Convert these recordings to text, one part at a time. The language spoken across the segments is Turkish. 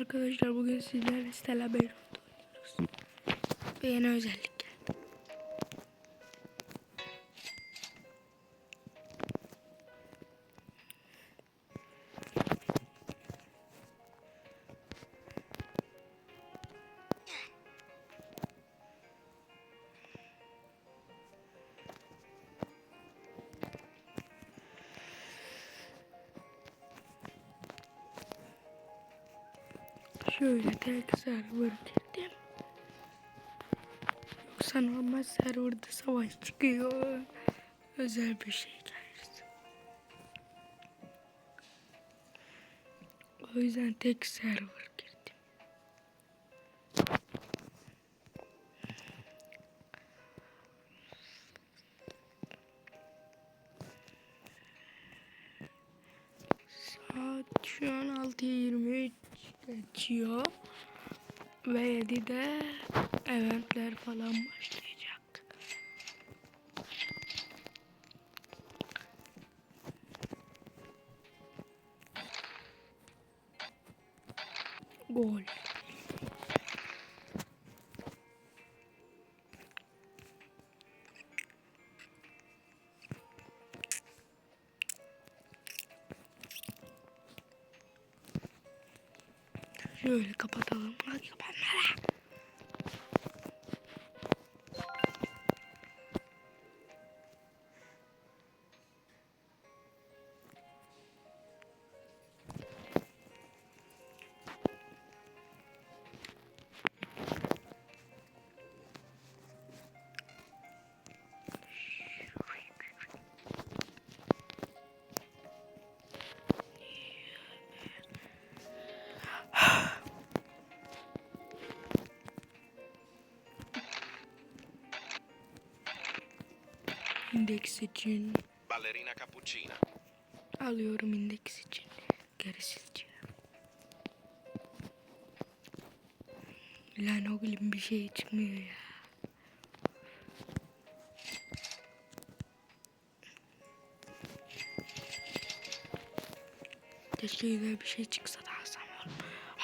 Arkadaşlar bugün sizlerle Stella Bayron'da oynuyoruz. Ve yeni özellik Şöyle tek server girdim. Yoksa normal serverda savaş çıkıyor. Özel bir şey. O yüzden tek server girdim. Saat şu an 6.23 geçiyor. Ve 7'de eventler falan başlayacak. Gol. Şöyle kapatalım. Hadi kapanmalar. İndeks için Ballerina cappuccina. alıyorum indeks için. Geri sileceğim. Lan oğlum bir şey çıkmıyor ya. Keşke güzel bir şey çıksa da alsam.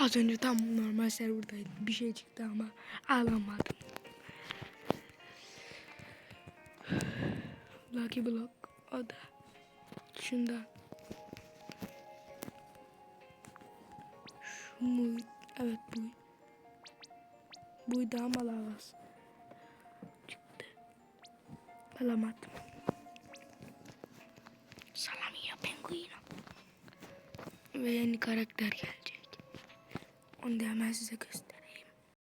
Az önce tam normal serverdaydı. Bir şey çıktı ama alamadım. Lucky Block o da. Şunda. Şu mu? Evet bu. Buydu ama lavas. Çıktı. Alamadım. Salamiye penguino. Ve yeni karakter gelecek. Onu da hemen size göstereyim.